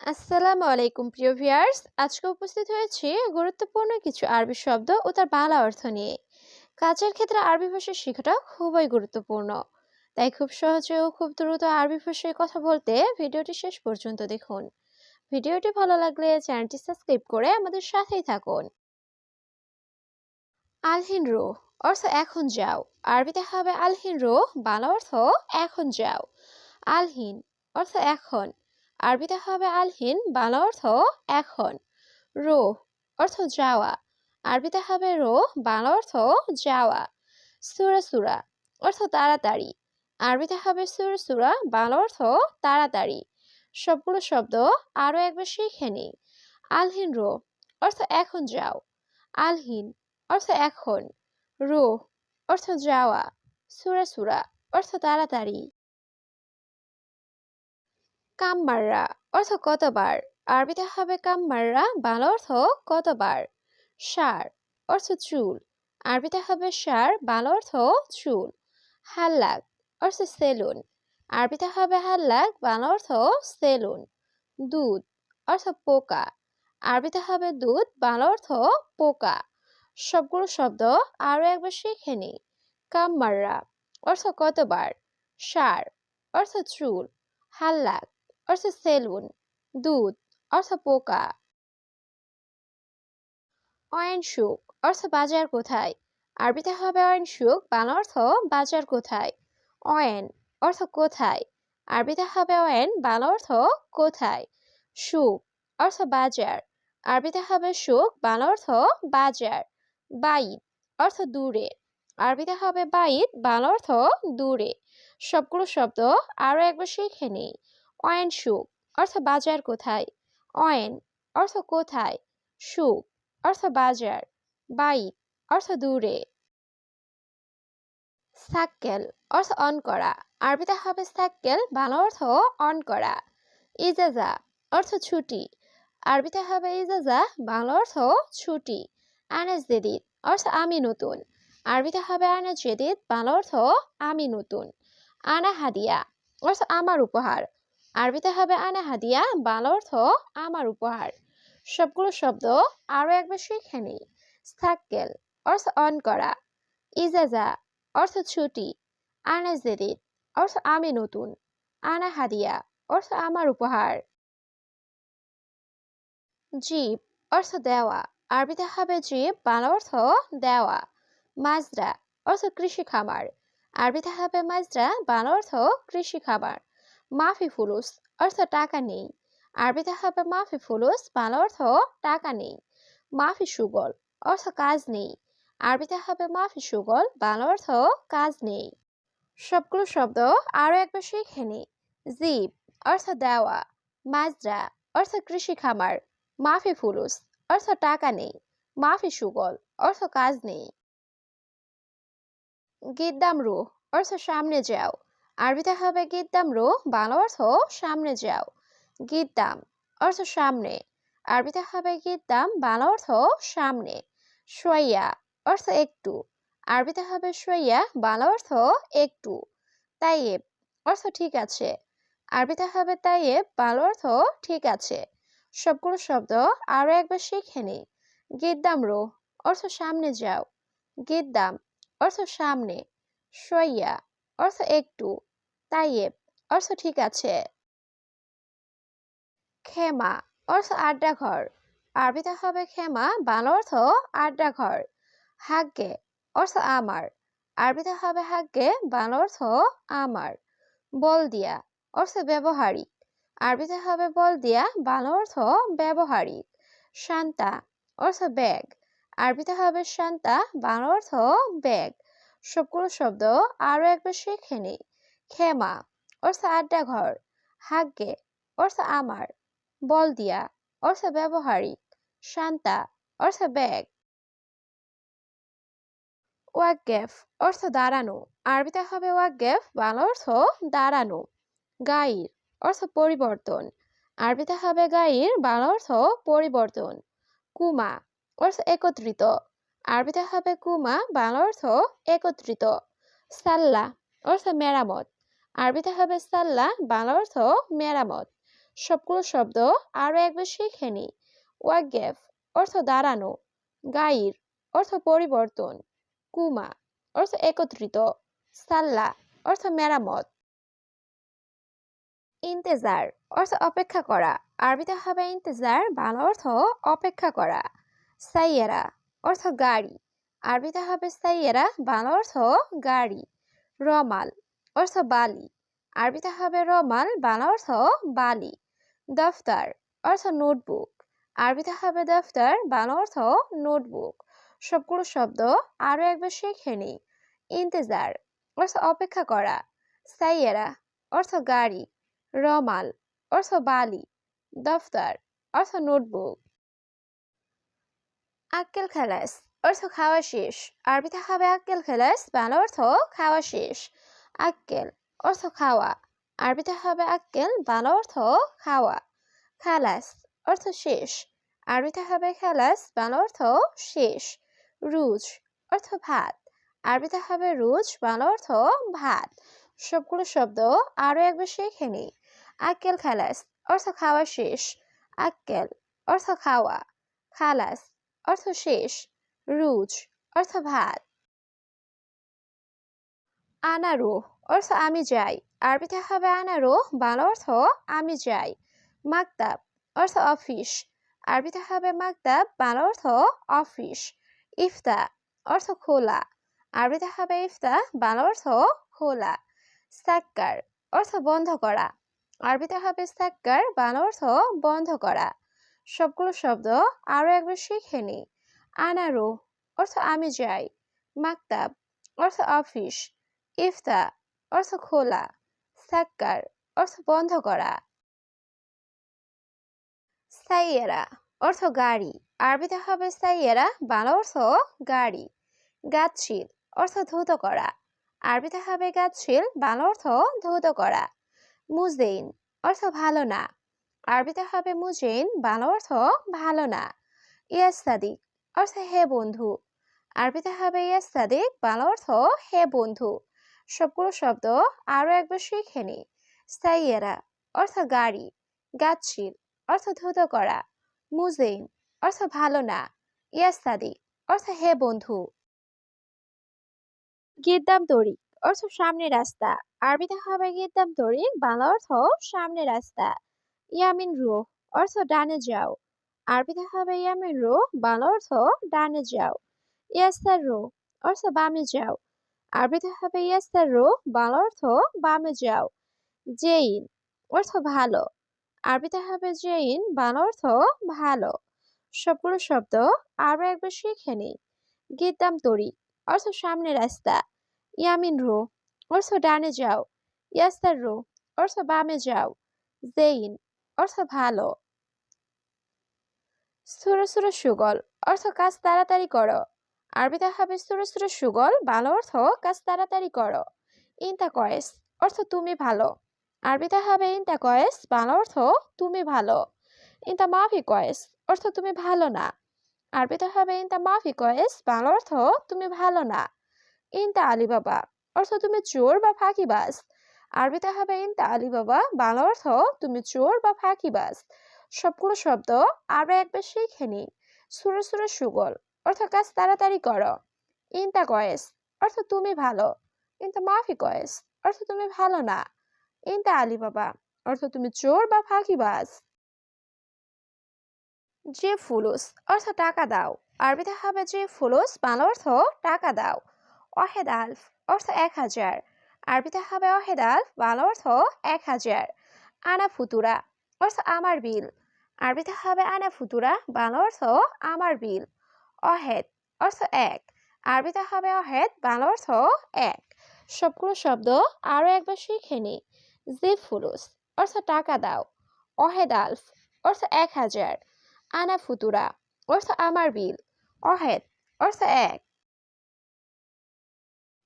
আসসালামু আলাইকুম, প্রিয় ভিউয়ার্স। আজকে উপস্থিত হয়েছি গুরুত্বপূর্ণ কিছু আরবি শব্দ ও তার বাংলা অর্থ নিয়ে। কাজের ক্ষেত্রে আরবি ভাষা শেখাটা খুবই গুরুত্বপূর্ণ। তাই খুব সহজে ও খুব দ্রুত আরবি ভাষায় কথা বলতে ভিডিওটি শেষ পর্যন্ত দেখুন। ভিডিওটি ভালো লাগলে চ্যানেলটি সাবস্ক্রাইব করে আমাদের সাথেই থাকুন। আলহিন রো অর্থ এখন যাও। আরবিতে হবে আলহিন রো বাংলা অর্থ এখন যাও। আলহিন, অর্থ এখন। আরবিতে হবে আলহিন, বাংলা অর্থ এখন। রো অর্থ যাওয়া। আরবিতে হবে রো বাংলা অর্থ যাওয়া। সুরা সুরা অর্থ তাড়াতাড়ি। আরবিতে হবে সুর সুরা, বাংলা অর্থ তাড়াতাড়ি। সবগুলো শব্দ আরও একবার শিখে নিই। আলহিন রো অর্থ এখন যাও। আলহিন অর্থ এখন। রো অর্থ যাওয়া। সুরা সুরা অর্থ তাড়াতাড়ি। কামমাররা, অর্থ কতবার? আরবিতে হবে কামমাররা, বাংলা অর্থ কতবার? সার, অর্থ চুল। আরবিতে হবে সার, বাংলা অর্থ চুল। হাল্লাক, অর্থ সেলুন। আরবিতে হবে হাল্লাক, বাংলা অর্থ সেলুন। দুধ, অর্থ পোকা। আরবিতে হবে দুধ, বাংলা অর্থ পোকা। সবগুলো শব্দ আরও একবার শিখে নিই। কামমাররা, অর্থ কতবার? সার, অর্থ চুল। হাল্লাক অর্থ সেলুন, দুধ অর্থ পোকা অয়নসুক অর্থ বাজার কোথায়? আরবিতে হবে অয়নসুক বাংলা অর্থ বাজার কোথায়? অয়েন অর্থ কোথায়? আরবিতে হবে অয়েন, বাংলা অর্থ কোথায়? সুক অর্থ বাজার, আরবিতে হবে সুক বাংলা অর্থ বাজার, বাইত অর্থ দূরে, আরবিতে হবে বাইত, বাংলা অর্থ দূরে, সবগুলো শব্দ আরও একবার শিখে নিই। অয়েন সুক অর্থ বাজার কোথায়? অয়েন, অর্থ কোথায়? সুক অর্থ বাজার। বাইত অর্থ দূরে। সাক্কেল, অর্থ অন করা। আরবিতে হবে সাক্কেল, বাংলা অর্থ অন করা। ইজাজা, অর্থ ছুটি। আরবিতে হবে ইজাজা, বাংলা অর্থ ছুটি। আনাজ জেদিদ, অর্থ আমি নতুন। আরবিতে হবে আনাজ জেদিদ, বাংলা অর্থ আমি নতুন। আনা হাদিয়া, অর্থ আমার উপহার। আরবিতে হবে আনা হাদিয়া, বাংলা অর্থ আমার উপহার। সবগুলো শব্দ আরও একবার শিখে নিই। সাক্কেল অর্থ অন করা। ইজাজা, অর্থ ছুটি। আনা অর্থ আমি নতুন। আনা হাদিয়া, অর্থ আমার উপহার। জীব, অর্থ দেওয়া। আরবিতে হবে জীব, বাংলা অর্থ দেওয়া। মাজরা, অর্থ কৃষি খামার। আরবিতে হবে মাজরা, বাংলা অর্থ কৃষি খামার। মাফি ফুলুস অর্থ টাকা নেই। আরবিতে হবে মাফি ফুলুস বাংলা অর্থ টাকা নেই। মাফি সুগল অর্থ কাজ নেই। আরবিতে হবে মাফি সুগল বাংলা অর্থ কাজ নেই। সবগুলো শব্দ আরও একবার শিখে নিই জিপ অর্থ দেওয়া। মাজরা অর্থ কৃষি খামার। মাফি ফুলুস অর্থ টাকা নেই। মাফি সুগল অর্থ কাজ নেই। গিদ্দাম রুহ অর্থ সামনে যাও। আরবিতে হবে গিদ্দাম রু, বাংলা অর্থ সামনে যাও। গিদ্দাম অর্থ সামনে। আরবিতে হবে গিদ্দাম, বাংলা অর্থ সামনে। সোয়া অর্থ একটু। আরবিতে হবে সোয়া বাংলা অর্থ একটু। তাইয়েব অর্থ ঠিক আছে। আরবিতে হবে তাইয়েব, বাংলা অর্থ ঠিক আছে। সবগুলো শব্দ আরও একবার শিখে নিই। গিদ্দাম রো অর্থ সামনে যাও। গিদ্দাম অর্থ সামনে। সোয়া অর্থ একটু। তাইয়েব অর্থ ঠিক আছে। খেমা, অর্থ আড্ডা ঘর আরবিতে হবে খেমা, বাংলা অর্থ আড্ডা ঘর হাগ্গে অর্থ আমার। আরবিতে হবে হাগ্গে বাংলা অর্থ আমার। বল দিয়া অর্থ ব্যবহারিক। আরবিতে হবে বল দিয়া বাংলা অর্থ ব্যবহারিক। শান্তা, অর্থ ব্যাগ। আরবিতে হবে শান্তা, বাংলা অর্থ ব্যাগ। সবগুলো শব্দ আরও একবার শিখে নিই। খেমা অর্থ আড্ডা ঘর হাগ্গে অর্থ আমার, বল দিয়া, অর্থ ব্যবহারিক, শান্তা, অর্থ ব্যাগ। ওয়াকগেফ, অর্থ দাঁড়ানো, আরবিতে হবে ওয়াকগেফ, বাংলা অর্থ দাঁড়ানো। গাইর, অর্থ পরিবর্তন, আরবিতে হবে গাইর, বাংলা অর্থ পরিবর্তন। কুমা, অর্থ একত্রিত, আরবিতে হবে কুমা, বাংলা অর্থ একত্রিত। সাল্লা, অর্থ মেরামত আরবিতে হবে সাল্লা, বাংলা অর্থ মেরামত। সবগুলো শব্দ আরও একবার শিখে নি। ওয়াগেফ অর্থ দাঁড়ানো। গাইর অর্থ পরিবর্তন। কুমা অর্থ একত্রিত। সাল্লা অর্থ মেরামত। ইন্তেজার অর্থ অপেক্ষা করা। আরবিতে হবে ইন্তেজার, বাংলা অর্থ অপেক্ষা করা। সাইয়েরা অর্থ গাড়ি। আরবিতে হবে সাইয়েরা, বাংলা অর্থ গাড়ি। রমাল অর্থ বালি। আরবিতে হবে রমাল, বাংলা অর্থ বালি। দফতর, অর্থ নোটবুক। আরবিতে হবে দফতর, বাংলা অর্থ নোটবুক। সবগুলো শব্দ আরও একবার শিখে নিই। ইন্তেজার, অর্থ অপেক্ষা করা। সাইয়েরা, অর্থ গাড়ি। রমাল, অর্থ বালি। দফতর, অর্থ নোটবুক। আক্কেল খালাস, অর্থ খাওয়া শেষ। আরবিতে হবে আক্কেল খালাস, বাংলা অর্থ খাওয়া শেষ। আক্কেল অর্থ খাওয়া। আরবিতে হবে আক্কেল, বাংলা অর্থ খাওয়া। খালাস অর্থ শেষ। আরবিতে হবে খালাস, বাংলা অর্থ শেষ। রুজ অর্থ ভাত। আরবিতে হবে রুজ, বাংলা অর্থ ভাত। সবগুলো শব্দ আরও একবার শিখে নিই আক্কেল, খালাস অর্থ খাওয়া শেষ। আক্কেল অর্থ খাওয়া। খালাস অর্থ শেষ। রুজ অর্থ ভাত। আনারো অর্থ আমি যাই। আরবিতে হবে আনারো বাংলা অর্থ আমি যাই। মাকতাব অর্থ অফিস। আরবিতে হবে মাকতাব বাংলা অর্থ অফিস। ইফতা, অর্থ খোলা। আরবিতে হবে ইফতা, বাংলা অর্থ খোলা। সাক্কার অর্থ বন্ধ করা। আরবিতে হবে সাক্কার বাংলা অর্থ বন্ধ করা। সবগুলো শব্দ আরও একবার শিখে নি। আনারো অর্থ আমি যাই। মাকতাব অর্থ অফিস। ইফতা অর্থ খোলা, সাক্কার, অর্থ বন্ধ করা। সাইয়েরা, অর্থ গাড়ি। আরবিতে হবে সাইয়েরা, বাংলা অর্থ গাড়ি। গাছশীল, অর্থ ধৌত করা। আরবিতে হবে গাছশীল, বাংলা অর্থ ধৌত করা। মুজেইন, অর্থ ভালো না। আরবিতে হবে মুজেইন, বাংলা অর্থ ভালো না। ইয়াস সাদিক, অর্থ হে বন্ধু। আরবিতে হবে ইয়াস সাদিক, বাংলা অর্থ হে বন্ধু। সবগুলো শব্দ আরও একবার শিখে নি সাইয়েরা অর্থ গাড়ি, গাছশীল, অর্থ ধুত করা মুজেইন অর্থ ভালো না ইয়াস সাদিক অর্থ হে বন্ধু। গিদ্দাম তরিক অর্থ সামনে রাস্তা। আরবিতে হবে গিদ্দাম তরিক বাংলা অর্থ সামনে রাস্তা। ইয়ামিন রু অর্থ ডানে যাও। আরবিতে হবে ইয়ামিন রু বাংলা অর্থ ডানে যাও। ইয়াস্তার রু অর্থ বামে যাও। আরবিতে হবে ইয়াস্তার রু বাংলা অর্থ বামে যাও। জেইন অর্থ ভালো। আরবিতে হবে জেইন বাংলা অর্থ ভালো। সবগুলো শব্দ আরও একবার শিখে নিই। গিদ্দাম তরি, অর্থ সামনে রাস্তা। ইয়ামিন রো অর্থ ডানে যাও। ইয়াস্তার রো অর্থ বামে যাও। জেইন অর্থ ভালো। সুর সুর, সুগল, অর্থ কাজ তাড়াতাড়ি করো। আরবিতে হবে সুর সুর সুগল ভালো অর্থ কাজ তাড়াতাড়ি করো। ইনতা কয়েস অর্থ তুমি ভালো। আরবিতে হবে ইনতা কয়েস বাংলা অর্থ তুমি ভালো। ইনতা মাফি কয়েস অর্থ তুমি ভালো না। আরবিতে হবে ইনতা মাফি কয়েস বাংলা অর্থ তুমি ভালো না। ইনতা আলিবাবা অর্থ তুমি চোর বা ফাঁকিবাজ। আরবিতে হবে ইনতা আলিবাবা, বাংলা অর্থ তুমি চোর বা ফাঁকিবাজ। সবগুলো শব্দ আরও একবার শিখে নি সুরে সুরে সুগল অর্থ কাজ তাড়াতাড়ি করো। ইনতা কয়েস অর্থ তুমি ভালো। ইনতা মাফি কয়েস অর্থ তুমি ভালো না। ইনতা আলিবাবা অর্থ তুমি চোর বা ফাঁকিবাজ। যে ফুলুস অর্থ টাকা দাও। আরবিতে হবে যে ফুলুস, বাংলা অর্থ টাকা দাও। অহেদ আলফ, অর্থ এক হাজার। আরবিতে হবে অহেদ আলফ, বাংলা অর্থ এক হাজার। আনা ফুতুরা, অর্থ আমার বিল। আরবিতে হবে আনা ফুতুরা, বাংলা অর্থ আমার বিল। অহেদ অর্থ এক। আরবিতে হবে অহেদ, বাংলা অর্থ এক। সবগুলো শব্দ আরও একবার শিখে নি জি ফুলুস, অর্থ টাকা দাও। অহেদ আলফ, অর্থ এক হাজার। আনা ফুতুরা, অর্থ আমার বিল। অহেদ, অর্থ এক।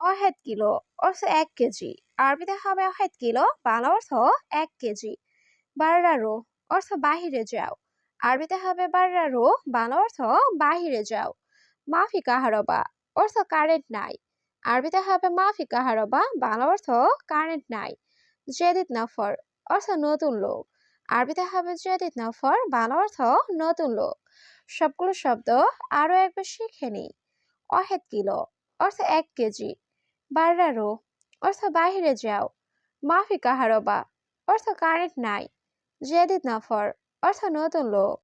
অহেদ কিলো, অর্থ এক কেজি। আরবিতে হবে অহেদ কিলো, বাংলা অর্থ এক কেজি। বাররারো অর্থ বাহিরে যাও। আরবিতে হবে বাররারো, বাংলা অর্থ বাহিরে যাও। মাফি কাহারবা অর্থ কারেন্ট নাই। আরবিতে হবে মাফি কাহারবা বাংলা অর্থ কারেন্ট নাই। জেদিদ নাফর, অর্থ নতুন লোক। আরবিতে হবে জেদিদ নফর, বাংলা অর্থ নতুন লোক। সবগুলো শব্দ আরও একবার শিখে নিই অহেদ কিলো, অর্থ এক কেজি। বার্রারো, অর্থ বাহিরে যাও। মাফি কাহারবা অর্থ কারেন্ট নাই। জেদিদ নফর অর্থ নতুন লোক